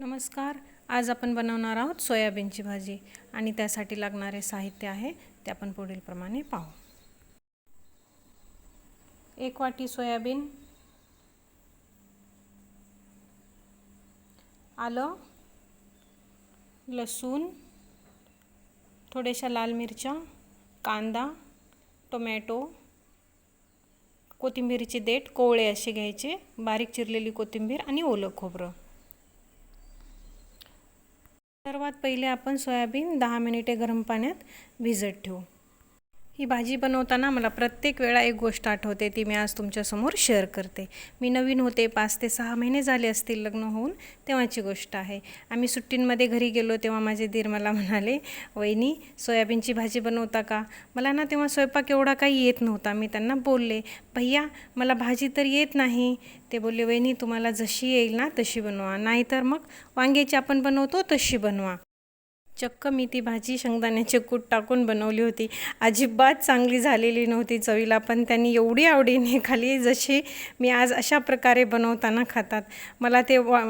नमस्कार आज आपण बनवणार आहोत सोयाबीनची भाजी आणि त्यासाठी लागणारे साहित्य आहे ते आपण पुढीलप्रमाणे पाहू. एक वाटी सोयाबीन आलं लसूण थोड्याशा लाल मिरच्या कांदा टोमॅटो कोथिंबीरीची देठ कोवळे असे घ्यायचे बारीक चिरलेली कोथिंबीर आणि ओलं खोबरं. सर्वात पहिले आपण सोयाबीन दहा मिनिटे गरम पाण्यात भिजत ठेवू. ही भाजी बनवताना मला प्रत्येक वेळा एक गोष्ट आठवते ती मी आज तुमच्यासमोर शेअर करते. मी नवीन होते पाच ते सहा महिने झाले असतील लग्न होऊन तेव्हाची गोष्ट आहे. आम्ही सुट्टींमध्ये घरी गेलो तेव्हा माझे दीर मला म्हणाले वहिनी सोयाबीनची भाजी बनवता का? मला ना तेव्हा स्वयंपाक एवढा काही येत नव्हता मी त्यांना बोलले भैया मला भाजी तर येत नाही. ते बोलले वहिनी तुम्हाला जशी येईल ना तशी बनवा नाहीतर मग वांग्याची आपण बनवतो तशी बनवा. चक्क मी ती भाजी शेंगदाण्याचे कूट टाकून बनवली होती. अजिबात चांगली झालेली नव्हती चवीला पण त्यांनी एवढी आवडीने खाली जशी मी आज अशा प्रकारे बनवताना खातात. मला ते वा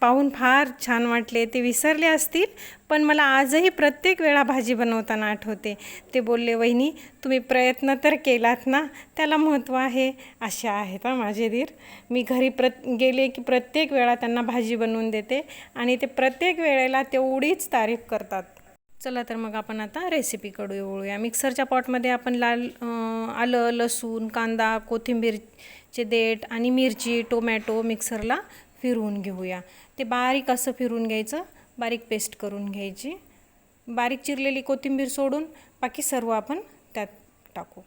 पाहून फार छान वाटले. ते विसरले असतील पण मला आजही प्रत्येक वेळा भाजी बनवताना आठवते. ते बोलले वहिनी तुम्ही प्रयत्न तर केलात ना? त्याला महत्त्व आहे. अशा आहेत हां माझे धीर मी घरी प्रत गेले की प्रत्येक वेळा त्यांना भाजी बनवून देते आणि ते प्रत्येक वेळेला तेवढीच तारीफ करतात. चला तर मग आपण आता रेसिपीकडे येऊया. मिक्सरच्या पॉटमध्ये आपण लाल आलं लसूण कांदा कोथिंबीरचे देठ आणि मिरची टोमॅटो मिक्सरला फिरवून घेऊया. ते बारीक असं फिरवून घ्यायचं. बारीक पेस्ट करून घ्यायची. बारीक चिरलेली कोथिंबीर सोडून बाकी सर्व आपण त्यात टाकू.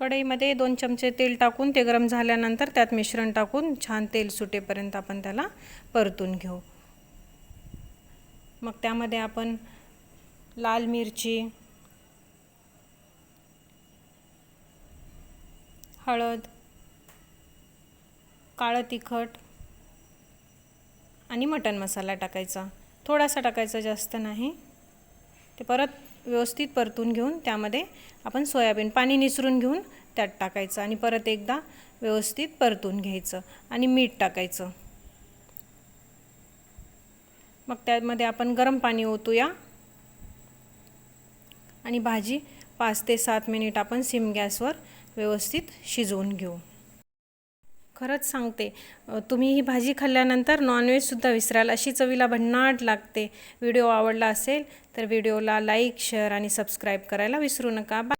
कढईमध्ये दोन चमचे तेल टाकून ते गरम झाल्यानंतर त्यात मिश्रण टाकून छान तेल सुटेपर्यंत आपण त्याला परतून घेऊ. मग त्यामध्ये आपण लाल मिरची हळद काळं तिखट आणि मटण मसाला टाकायचा. थोडासा टाकायचा जास्त नाही. ते परत व्यवस्थित परतून घेऊन त्यामध्ये आपण सोयाबीन पाणी निसरून घेऊन त्यात टाकायचं आणि परत एकदा व्यवस्थित परतून घ्यायचं आणि मीठ टाकायचं. मग त्यामध्ये आपण गरम पाणी ओतूया. आणि भाजी पाच ते सात मिनिट आपण सिम गॅसवर व्यवस्थित शिजवून घेऊ. खरंच सांगते. तुम्ही ही भाजी खाल्ल्यानंतर नॉनव्हेजसुद्धा विसराल. अशी चवीला भन्नाट लागते. व्हिडिओ आवडला असेल तर व्हिडिओला लाईक शेअर आणि सबस्क्राईब करायला विसरू नका. बा